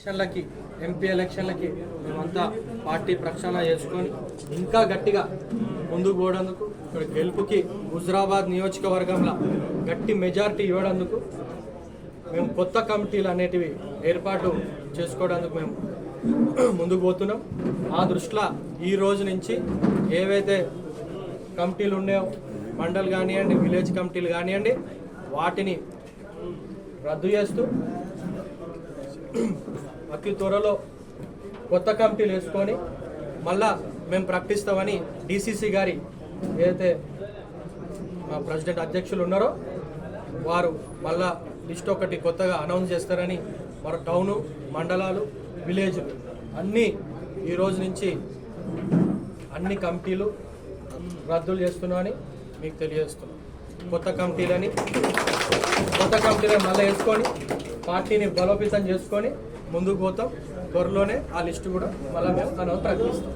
ఎలక్షన్లకి MP ఎలక్షన్లకి మేమంతా party ప్రక్షాళన చేసుకొని ఇంకా గట్టిగా ముందుకు పోవడందుకు ఇక్కడ గెలుపుకి హుజరాబాద్ నియోజకవర్గంలో గట్టి మెజారిటీ ఇవ్వడందుకు మేము కొత్త కమిటీలు అనేటివి ఏర్పాటు చేసుకోవడానికి మేము ముందుకు పోతున్నాం. ఆ దృష్టిలో ఈ రోజు నుంచి ఏవైతే కమిటీలు ఉన్నాయో మండల్ కానివ్వండి విలేజ్ కమిటీలు కానివ్వండి వాటిని రద్దు చేస్తూ అతి త్వరలో కొత్త కమిటీలు వేసుకొని మళ్ళా మేము ప్రకటిస్తామని డిసిసి గారి ఏదైతే మా ప్రెసిడెంట్ అధ్యక్షులు ఉన్నారో వారు మళ్ళా లిస్ట్ ఒకటి కొత్తగా అనౌన్స్ చేస్తారని మన టౌను మండలాలు విలేజ్ అన్నీ ఈ రోజు నుంచి అన్ని కమిటీలు రద్దులు చేస్తున్నామని మీకు తెలియజేస్తున్నాం. కొత్త కమిటీలని కొత్త కమిటీలను మళ్ళీ వేసుకొని పార్టీని బలోపేతం చేసుకొని ముందుకు పోతాం. త్వరలోనే ఆ లిస్టు కూడా మళ్ళీ మేము అనౌన్స్ ప్రకటిస్తాం